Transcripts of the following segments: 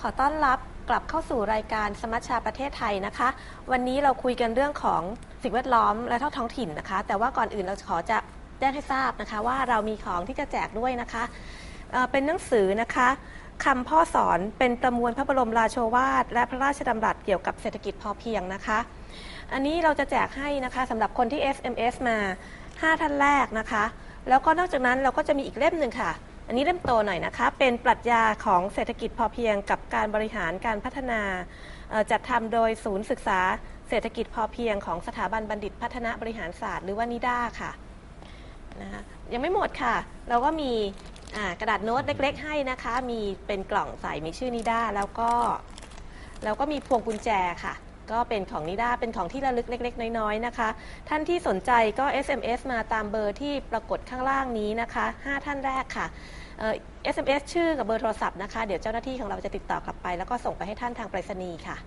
ขอต้อนรับกลับเข้าสู่รายการสมัชชาประเทศไทยนะคะ วันนี้เราคุยกันเรื่องของสิ่งแวดล้อมและท่าท้องถิ่นนะคะ แต่ว่าก่อนอื่นเราขอจะแจ้งให้ทราบนะคะ ว่าเรามีของที่จะแจกด้วยนะคะเเป็นหนังสือนะคะคำพ่อสอนเป็นประมวลพระบรมราโชวาทและพระราชดำรัสเกี่ยวกับเศรษฐกิจพอเพียงนะคะ อันนี้เราจะแจกให้นะคะสำหรับคนที่ SMS มา 5 ท่านแรกนะคะ แล้วก็นอกจากนั้นเราก็จะมีอีกเล่มหนึ่งค่ะ อันนี้เล่มโตหน่อยนะคะ เป็นปรัชญาของเศรษฐกิจพอเพียงกับการบริหารการพัฒนา จัดทำโดยศูนย์ศึกษาเศรษฐกิจพอเพียงของสถาบันบัณฑิตพัฒนาบริหารศาสตร์หรือว่านิด้าค่ะนะคะยังไม่หมดค่ะ เราก็มีกระดาษโน้ตเล็ก ๆ ให้นะคะ มีเป็นกล่องใส่มีชื่อนิด้าแล้วก็แล้วก็มีพวงกุญแจค่ะ ก็เป็นของนิด้าเป็นของที่ระลึกเล็ก ๆ น้อยๆนะคะ ท่านที่สนใจก็ SMS มาตามเบอร์ที่ปรากฏข้างล่างนี้นะคะ 5 ท่านแรกค่ะเอ่อ SMS ชื่อกับเบอร์โทรศัพท์นะคะ เดี๋ยวเจ้าหน้าที่ของเราจะติดต่อกลับไป แล้วก็ส่งไปให้ท่านทางไปรษณีย์ค่ะ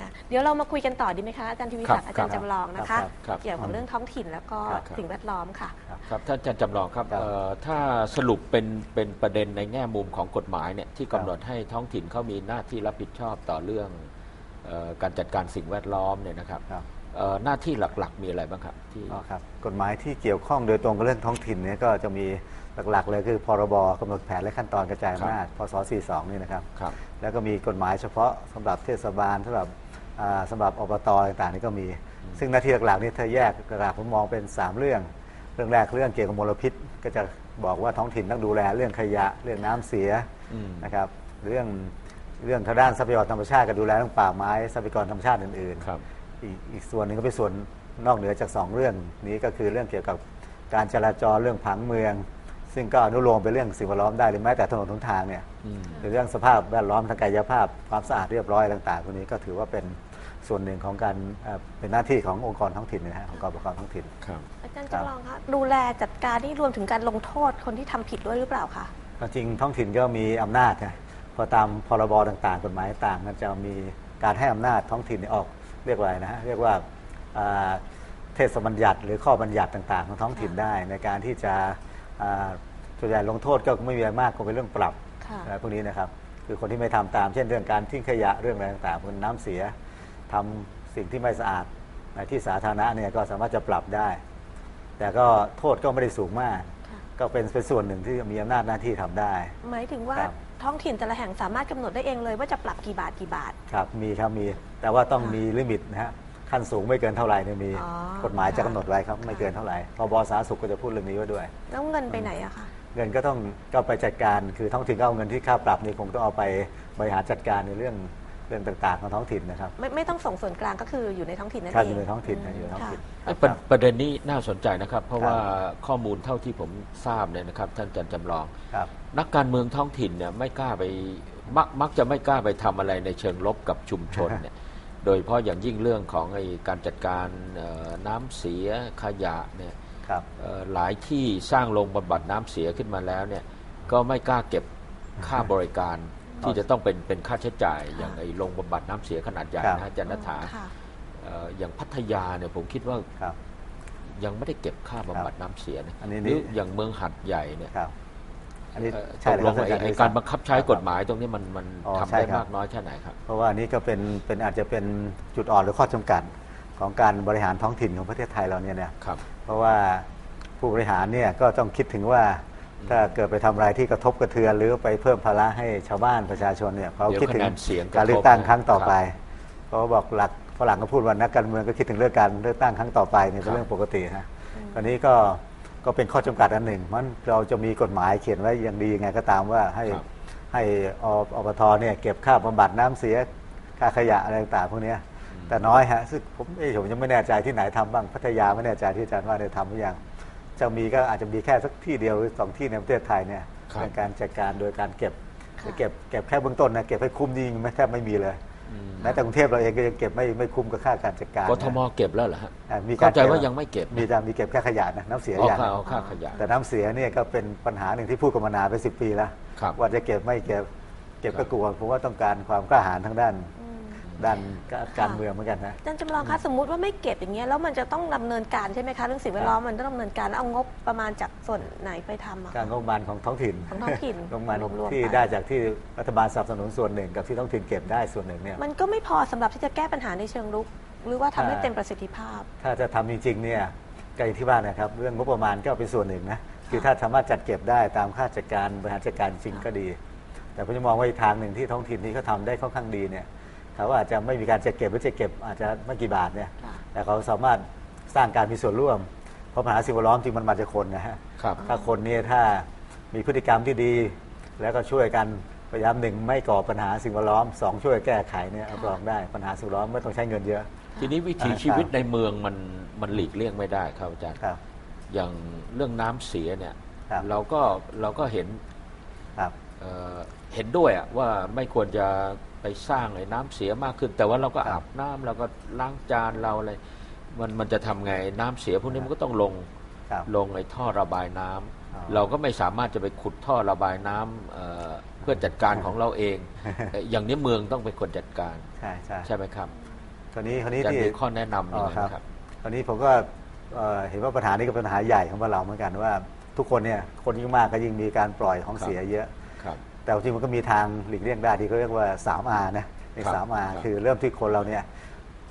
ค่ะ เดี๋ยวเรามาคุยกันต่อดีไหมคะอาจารย์ทวีศักดิ์ครับอาจารย์จำลองนะคะครับครับเกี่ยวกับเรื่องท้องถิ่นแล้วก็ครับครับ สิ่งแวดล้อมค่ะ ครับท่านอาจารย์จำลองครับครับเอ่อถ้าสรุปเป็นเป็นประเด็นในแง่มุมของกฎหมายเนี่ยที่กำหนดให้ท้องถิ่นเขามีหน้าที่รับผิดชอบต่อเรื่องเออ การจัดการสิ่งแวดล้อมเนี่ยนะครับครับเอ่อหน้าที่หลักๆ มีอะไรบ้างครับที่อ๋อครับกฎหมายที่เกี่ยวข้องโดยตรงกับเรื่องท้องถิ่นเนี่ยก็จะมีหลักๆ เลยคือพรบกำหนดแผนและขั้นตอนกระจายอำนาจพศ 42 นี่นะครับครับ แล้วก็มีกฎหมายเฉพาะสำหรับเทศบาลสำหรับอ่าสำหรับอบตต่างๆนี่ก็มี ซึ่งหน้าที่หลักๆนี่ถ้าแยกหลักๆผมมองเป็น 3 เรื่อง เรื่องแรกเรื่องเกี่ยวกับมลพิษ ก็จะบอกว่าท้องถิ่นต้องดูแลเรื่องขยะเรื่องน้ำเสียอืมนะครับเรื่อง เรื่องทางด้านทรัพยากรธรรมชาติก็ดูแลเรื่องป่าไม้ทรัพยากรธรรมชาติอื่นๆครับอีกอีกส่วนหนึ่งก็เป็นส่วนนอกเหนือจากสองเรื่องนี้ก็คือเรื่องเกี่ยวกับการจราจรเรื่องผังเมือง ซึ่งก็อนุโลมเป็นเรื่องสิ่งแวดล้อมได้หรือแม้แต่ถนนหนทางเนี่ยอืมหรือเรื่องสภาพแวดล้อมทางกายภาพความสะอาดเรียบร้อยต่างๆพวกนี้ก็ถือว่าเป็นส่วนหนึ่งของการเอ่อเป็นหน้าที่ขององค์กรท้องถิ่นนะฮะองค์กรปกครองท้องถิ่นครับอาจารย์ครับจำลองคะดูแลจัดการนี่รวมถึงการลงโทษคนที่ทำผิดด้วยหรือเปล่าคะความจริงท้องถิ่นก็มีอำนาจนะ พอตามพรบต่างๆ กฎหมายต่างมันจะมีการให้อำนาจท้องถิ่นออกเรียกว่าอะไรนะฮะเรียกว่าอ่าเทศบัญญัติหรือข้อบัญญัติต่างๆ ของท้องถิ่นได้ ในการที่จะอ่าส่วนใหญ่ลงโทษก็ไม่มีอะไรมากก็เป็นเรื่องปรับค่ะอะไรพวกนี้นะครับ คือคนที่ไม่ทำตาม เช่นเรื่องการทิ้งขยะเรื่องอะไรต่างๆพวกน้ำเสียทำสิ่งที่ไม่สะอาดในที่สาธารณะเนี่ยก็สามารถจะปรับได้ แต่ก็โทษก็ไม่ได้สูงมากค่ะก็เป็นเป็นส่วนหนึ่งที่มีอำนาจหน้าที่ทำได้ หมายถึงว่าครับ ท้องถิ่นแต่ละแห่งสามารถกำหนดได้เองเลยว่าจะปรับกี่บาทกี่บาท ครับมีครับมี แต่ว่าต้องค่ะมีลิมิตนะฮะขั้นสูงไม่เกินเท่าไหร่เนี่ยมีอ๋อกฎหมายจะค่ะกำหนดไว้ครับค่ะไม่เกินเท่าไหร่พบสาธารณสุขก็จะพูดเรื่องนี้ไว้ด้วย แล้วเงินไปไหนอะคะเงินก็ต้องก็ไปจัดการคือท้องถิ่นก็เอาเงินที่ค่าปรับนี่คงต้องเอาไปบริหารจัดการในเรื่องเรื่องต่างๆของท้องถิ่นนะครับไม่ไม่ต้องส่งส่วนกลางก็คืออยู่ในท้องถิ่นนั่นครับเองอยู่ในท้องถิ่นนะอยู่ในท้องถิ่นค่ะไอ้คประรับประเด็นนี้น่าสนใจนะครับ เพราะครับ ว่าข้อมูลเท่าที่ผมทราบเนี่ยนะครับ ท่านอาจารย์จำลอง ครับ นักการเมืองท้องถิ่นเนี่ยไม่กล้าไปมักมักจะไม่กล้าไปทำอะไรในเชิงลบกับชุมชนเนี่ย โดยเฉพาะอย่างยิ่งเรื่องของไอ้การจัดการเอ่อน้ำเสียขยะเนี่ยครับ เอ่อหลายที่สร้างโรงบำบัดน้ำเสียขึ้นมาแล้วเนี่ยก็ไม่กล้าเก็บค่าบริการ ที่จะต้องเป็นเป็นค่าใช้จ่าย อย่างไอ้โรงบำบัดน้ำเสียขนาดใหญ่ครับนะฮะอาจันนัฐาค่ะ เอ่ออย่างพัทยาเนี่ยผมคิดว่าครับ ยังไม่ได้เก็บค่าบำบัดน้ำเสียนะอันนี้หรืออย่างเมืองหัดใหญ่เนี่ยครับ อันนี้เอ่อใช่ตกเลยลคงรับไอ้ท่นไอ้อจการย์บังคับใช้กฎหมายตรงนี้มันมันอ๋อทำใช่ได้ครับ มากน้อยแค่ไหนครับ เพราะว่านี่ก็เป็นเป็นอาจจะเป็นจุดอ่อนหรือข้อจำกัดของการบริหารท้องถิ่นของประเทศไทยเราเนี่ยเนี่ยครับ เพราะว่าผู้บริหารเนี่ยก็ต้องคิดถึงว่า ถ้าเกิดไปทำอะไรที่กระทบกระเทือน หรือไปเพิ่มภาระให้ชาวบ้านประชาชนเนี่ยเขาเดี๋ยวคิดถึงคะแนนเสียงกระทบการเลือกตั้งครั้งต่อครับไปเพราะว่าบอกหลักฝรั่งก็พูดว่านักการเมืองก็คิดถึงเรื่องการเลือกตั้งครั้งต่อไปเนี่ยเป็นเรื่องปกตินะตอนนี้ก็ก็เป็นข้อจำกัดอันหนึ่งมันเราจะมีกฎหมายเขียนไว้อย่างดียังไงก็ตามว่าให้ครับให้ออบทเนี่ยเก็บค่าบำบัดน้ำเสียค่าขยะอะไรต่างๆพวกเนี้ยแต่น้อยฮะซึ่งผมเอ้ผมยังไม่แน่ใจที่ไหนทำบ้างพัทยาไม่แน่ใจที่อาจารย์ว่าได้ทำหรือยัง จะมีก็อาจจะมีแค่สักที่เดียวหรือสองที่ในประเทศไทยเนี่ยครับ ในการจัดการโดยการเก็บค่ะ เก็บเก็บแค่เบื้องต้นนะเก็บให้คุ้มจริงไม่แทบไม่มีเลยอืมแม้แต่กรุงเทพเราเองก็ยังเก็บไม่ไม่คุ้มกับค่าการจัดการกนะทมเก็บแล้วเหรอฮะ อ่มีกาเข้ารใจว่ายังไม่เก็บมีจะมีเก็บแค่ขยะนะน้ำเสียเอาอย่าง ค่าเอาค่าขยะ แต่น้ำเสียเนี่ยก็เป็นปัญหาหนึ่งที่พูดกันมานานเป็นสิปีแล้ว ครับว่าจะเก็บไม่เก็บ เก็บครัก็บกลัวเพราะว่าต้องการความกล้าหาญทางด้านอืม ด้านการเมืองเหมือนกันนะอาจารย์จำลองคะสมมุติว่าไม่เก็บอย่างเงี้ยแล้วมันจะต้องดำเนินการใช่ไหมคะเรื่องสิ่งแวดล้อมมันต้องดำเนินการแล้วเอางบประมาณจากส่วนไหนไปทำอะการงบประมาณของท้องถิ่นของท้องถิ่นงบประมาณรวมๆที่ไปได้จากที่รัฐบาลสนับสนุนส่วนหนึ่ง กับที่ท้องถิ่นเก็บได้ส่วนหนึ่งเนี่ยมันก็ไม่พอสำหรับที่จะแก้ปัญหาในเชิงรุก หรือว่าทำให้อ่าเต็มประสิทธิภาพ ถ้าจะทำจริงๆเนี่ยก็อย่างที่บ้านนะครับ เรื่องงบประมาณก็เป็นส่วนหนึ่งนะคือถ้าสามารถจัดเก็บได้ตามค่าจัดการบริหารจัดการจริงก็ดี แต่ผมจะมองว่าอีกทางหนึ่งที่ท้องถิ่นนี้เขาทำได้ค่อนข้างดีเนี่ย เขาอาจจะไม่มีการจัดเก็บหรือจะเก็บอาจจะไม่กี่บาทเนี่ยค่ะแต่เขาสามารถสร้างการมีส่วนร่วม เพราะปัญหาสิ่งแวดล้อมจริงมันมาจากคนนะฮะครับถ้าคนเนี่ยถ้ามีพฤติกรรมที่ดี แล้วก็ช่วยกันพยายามหนึ่งไม่ก่อปัญหาสิ่งแวดล้อมสองช่วยแก้ไขเนี่ยรับรองได้ปัญหาสิ่งแวดล้อมไม่ต้องใช้เงินเยอะ ทีนี้วิถีอ่าชีวิตครับในเมืองมันมันหลีกเลี่ยงไม่ได้ครับอาจารย์ครับอย่างเรื่องน้ำเสียเนี่ยครับเราก็เราก็เห็นครับ เอ่อเห็นด้วยอะว่าไม่ควรจะไปสร้างไอ้น้ำเสียมากขึ้น แต่ว่าเราก็ครัอาบบน้ำเราก็ล้างจานเราอะไรมันมันจะทำไงน้ำเสียพวกนี้มันก็ต้องลงครับลงไอ้ท่อระบายน้ำอ๋อเราก็ไม่สามารถจะไปขุดท่อระบายน้ำเอ่อเพื่อจัดการของเราเองเอ่ออย่างนี้เมืองต้องเป็นคนจัดการใช่ใช่ใช่ไหมครับคราวนี้คราวนี้จะที่มีข้อแนะนำอ๋ยังอไงครับครับคราวนี้ผมก็เอ่อเห็นว่าปัญหานี้ก็เป็นปัญหาใหญ่ของบ้านเราเหมือนกันว่า ทุกคนเนี่ยคนยิ่งมากก็ยิ่งมีการปล่อยของครับเสียเยอะ ครับ แต่จริงๆมันก็มีทางหลีกเลี่ยงได้ที่เขาเรียกว่า 3R นะในครับ 3R ครับคือเริ่มที่คนเราเนี่ย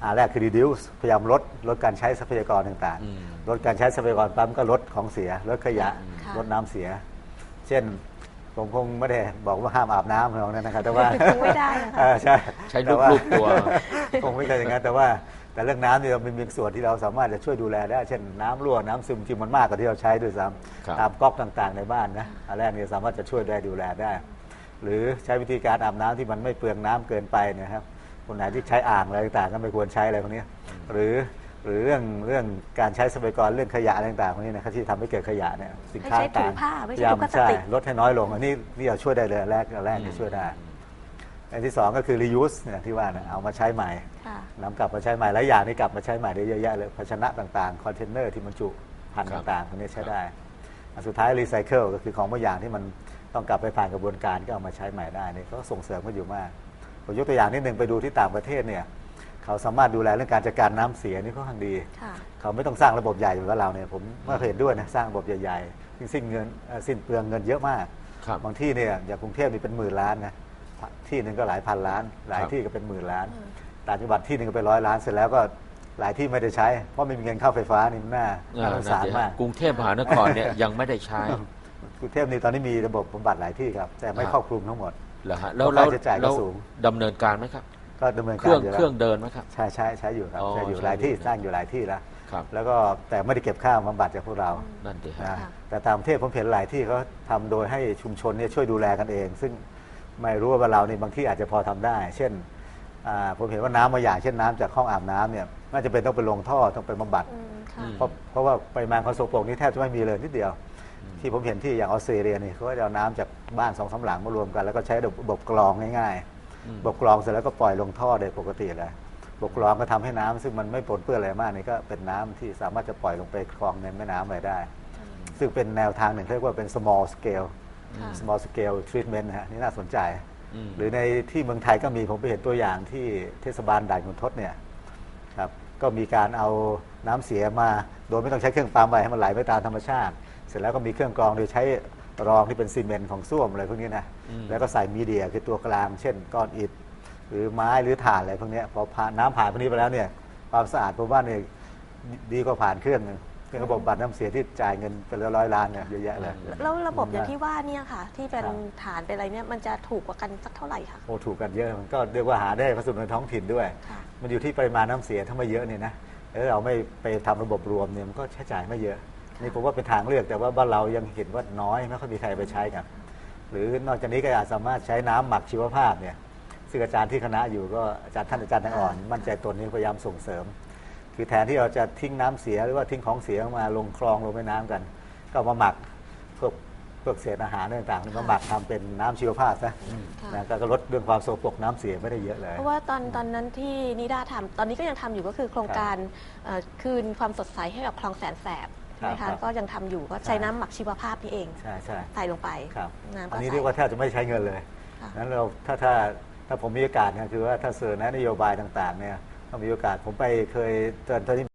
อาแรกคือ reduce พยายามลดลดการใช้ทรัพยากรต่างอืมๆลดการใช้ทรัพยากรปั๊มก็ลดของเสีย ลดขยะค่ะลดน้ำเสีย เช่น ผมคงไม่ได้บอกว่าห้ามอาบน้ำอะไรนั้นนะครับ แต่ว่าคงไม่ได้นะคะเออใช่ใช้แต่ว่ารูปๆตัว คงไม่ใช่อย่างนั้นแต่ว่า แต่เรื่องน้ำเนี่ยมันมีส่วนที่เราสามารถจะช่วยดูแลได้ เช่นน้ำรั่วน้ำซึมจริงมันมากกว่าที่เราใช้ด้วยซ้ครับำตามก๊อกต่างๆ ในบ้านนะอันแรกเนี่ยสามารถจะช่วยได้ดูแลได้ หรือใช้วิธีการอาบน้ำที่มันไม่เปลืองน้ำเกินไปเนะครับคนไหนที่ใช้อ่างอะไรต่างๆก็ไม่ควรใช้อะไรพวกนี้หรือหรือเรื่องเรื่องการใช้ทรัพยากรเรื่องขยะอะไรต่างๆพวกนี้นะครับที่ทำให้เกิดขยะเนี่ยสินค้าให้ใช้ถุงต่างผ้าไม่ใช่พยายามถุงพลาสใช่ติกลดให้น้อยลงอันนี้นี่เราช่วยได้เลยอันแรกอันแรกที่ช่วยได้ อันที่สองก็คือ reuse เนี่ยที่ว่านะเอามาใช้ใหม่ค่ะ นำกลับมาใช้ใหม่หลายอย่างนี่กลับมาใช้ใหม่ได้เยอะแยะเลยภาชนะต่างๆ คอนเทนเนอร์ที่บรรจุพันธุ์ครับ ต่างๆพวกนี้ใช้ได้อันสุดท้ายรีไซเคิลก็คือของบางอย่างที่มันต้องกลับไปผ่านกระบวนการก็เอามาใช้ใหม่ได้นี่เขาก็ส่งเสริมกันอยู่มากผมยกตัวอย่างนิดหนึ่งไปดูที่ต่างประเทศเนี่ยเขาสามารถดูแลเรื่องการจัดการน้ำเสียนี่ค่อนข้างดี ค่ะ เขาไม่ต้องสร้างระบบใหญ่เหมือนกับเราเนี่ยผมไม่เคยเห็นด้วยนะสร้างระบบใหญ่ๆซึ่งสิ้นเงินเอ่อสิ้นเปลืองเงินเยอะมาก ครับ บางที่เนี่ยอย่างกรุงเทพนี่เป็นหมื่นล้านนะ ที่หนึ่งก็หลายพันล้าน หลายครับที่ก็เป็นหมื่นล้านอืมต่างจังหวัดที่หนึ่งก็เป็นร้อยล้านเสร็จแล้วก็หลายที่ไม่ได้ใช้ เพราะไม่มีเงินเข้าไฟฟ้านี่มันน่าเออน่าสงสารนั่นสิฮะมากกรุงเทพมหานครเนี่ยยังไม่ได้ใช้กรุงเทพนี่ตอนนี้มีระบบบำบัดหลายที่ครับ แต่ไม่ครับครอบคลุมทั้งหมดเหรอฮะแล้วเพราะแล้วค่าใช้จ่ายก็แล้วสูงดำเนินการไหมครับ ก็ดำเนินเคการรื่องอยู่เคแล้รื่วองเดินไหมครับใช่ใช้ใช้อยู่ครับอ๋อใช้อยู่ใช้หลายที่อยู่นะสร้างอยู่หลายที่แล้วครับแล้วก็แต่ไม่ได้เก็บค่าบำบัดจากพวกเรา นั่นดีนะฮะค่ะแต่ตามประเทศผมเห็นหลายที่เขาทำโดยให้ชุมชนเนี่ยช่วยดูแลกันเอง ซึ่ง ไม่รู้ว่าบ้านเรานี่บางที่อาจจะพอทำได้ เช่นอ่าผมเห็นว่าน้ำบางอย่างเช่นน้ำจากห้องอาบน้ำเนี่ยน่าจะเป็นต้องไปลงท่อต้องไปบำบัดอืมค่ะอืมเพราะเพราะว่าปริมาณความสกปรกนี่แทบจะไม่มีเลยนิดเดียว ที่ผมเห็นที่อย่างออสเตรเลียนี่เขาก็จะเอาน้ำจากบ้านสองสามหลังมารวมกัน แล้วก็ใช้ระบบกรองง่ายอืมๆระบบกรองเสร็จแล้วก็ปล่อยลงท่อโดยปกติเลยระบบกรองก็ทำให้น้ำซึ่งมันไม่ปนเปื้อนอะไรมากนี่ก็เป็นน้ำที่สามารถจะปล่อยลงไปคลองในแม่น้ำอะไรได้ ซึ่งเป็นแนวทางหนึ่งเรียกว่าเป็น small scale ค่ะ small scale treatment นะฮะนี่น่าสนใจอืมหรือในที่เมืองไทยก็มีผมไปเห็นตัวอย่างที่เทศบาลด่านขุนทดเนี่ยครับก็มีการเอาน้ำเสียมา โดยไม่ต้องใช้เครื่องปั๊มไปให้มันไหลไปตามธรรมชาติ เสร็จแล้วก็มีเครื่องกรองโดยใช้รองที่เป็นซีเมนต์ของส้วมอะไรพวกนี้นะอืมแล้วก็ใส่มีเดียคือตัวกลาง เช่นก้อนอิฐหรือไม้หรือถ่านอะไรพวกเนี้ยพอผ่านน้ำผ่านพวกนี้ไปแล้วเนี่ยความสะอาดผมว่าเนี่ยดีกว่าผ่านเครื่อง หนึ่งเครื่องระบบบัตรน้ำเสียที่จ่ายเงินเป็นร้อยๆล้านเนี่ยเยอะแยะเลย แล้วระบบอย่างที่ว่าเนี่ยค่ะ ที่เป็นครับ ฐานเป็นอะไรเนี่ยมันจะถูกกว่ากันสักเท่าไหร่คะ โอ้ถูกกันเยอะมันก็เรียกว่าหาได้ผสมในท้องถิ่นด้วย ค่ะ มันอยู่ที่ปริมาณน้ำเสียถ้าไม่เยอะเนี่ยนะแล้วเราไม่ไปทำระบบรวมเนี่ยมันก็ใช้จ่ายไม่เยอะ นี่ผมว่าเป็นทางเลือกแต่ว่าบ้านเรายังเห็นว่าน้อยไม่ค่อยมีใครไปใช้กันหรือนอกจากนี้ก็อาจสามารถใช้น้ำหมักชีวภาพเนี่ยซึ่งอาจารย์ที่คณะอยู่ก็อาจารย์ท่านอาจารย์ทางอ่อน มั่นใจตนนี้พยายามส่งเสริมือแทนที่เราจะทิ้งน้ำเสียหรือว่าทิ้งของเสียมาลงคลองลงแม่น้ำกัน ก็มาหมักพวกพวกเศษอาหารต่างๆมาหมักทำเป็นน้ำชีวภาพนะก็ลดเรื่องความโสโปรกน้ำเสียไม่ได้เยอะเลย เพราะว่าตอนตอนนั้นที่นิดาทำตอนนี้ก็ยังทำอยู่ก็คือโครงการคืนความสดใสให้กับคลองแสนแสบนะคะก็ยังทำอยู่ก็ใช้น้ำหมักชีวภาพนี่เองใช่ใช่ใส่ลงไปน้ำอันนี้เรียกว่าแทบจะไม่ใช้เงินเลยนั้นเราถ้าถ้าถ้าผมมีโอกาสเนี่ยคือว่าถ้าเสนอนโยบายต่างๆเนี่ย ถ้ามีโอกาสผมไปเคยตอนที่